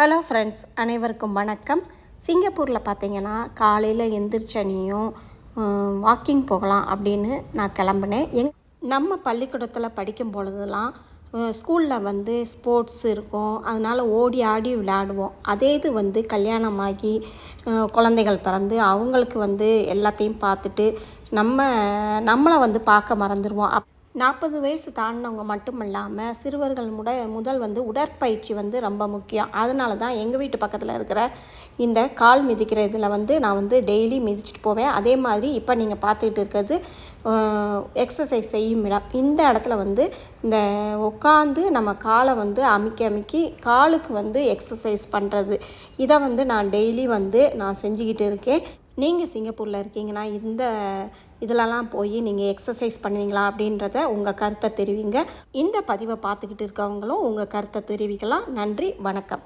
Hello friends அனைவருக்கும் வணக்கம். சிங்கப்பூரில் பார்த்தீங்கன்னா காலையில் எந்திரிச்சனியும் வாக்கிங் போகலாம் அப்படின்னு நான் கிளம்புனேன். எங் நம்ம பள்ளிக்கூடத்தில் படிக்கும் பொழுதுலாம் ஸ்கூலில் வந்து ஸ்போர்ட்ஸ் இருக்கும். அதனால் ஓடி ஆடி விளையாடுவோம். அதே இது வந்து கல்யாணமாகி குழந்தைகள் பிறந்து அவங்களுக்கு வந்து எல்லாத்தையும் பார்த்துட்டு நம்ம நம்மளை வந்து பார்க்க மறந்துடுவோம் அப் நாற்பது வயசு தாண்டினவங்க மட்டும் இல்லாமல் சிறுவர்கள் முட முதல் வந்து உடற்பயிற்சி வந்து ரொம்ப முக்கியம். அதனால தான் எங்கள் வீட்டு பக்கத்தில் இருக்கிற இந்த கால் மிதிக்கிற இதில் வந்து நான் வந்து டெய்லி மிதிச்சுட்டு போவேன். அதே மாதிரி இப்போ நீங்கள் பார்த்துக்கிட்டு இருக்கிறது எக்ஸசைஸ் செய்யும் இடம். இந்த இடத்துல வந்து இந்த உட்காந்து நம்ம காலை வந்து அமைக்க அமைக்கி காலுக்கு வந்து எக்ஸசைஸ் பண்ணுறது இதை வந்து நான் டெய்லி வந்து நான் செஞ்சுக்கிட்டு இருக்கேன். நீங்கள் சிங்கப்பூரில் இருக்கீங்கன்னா இந்த இதிலலாம் போய் நீங்கள் எக்ஸசைஸ் பண்ணுவீங்களா அப்படின்றத உங்கள் கருத்தை தெரிவிங்க. இந்த பதிவை பார்த்துக்கிட்டு இருக்கவங்களும் உங்கள் கருத்தை தெரிவிக்கலாம். நன்றி வணக்கம்.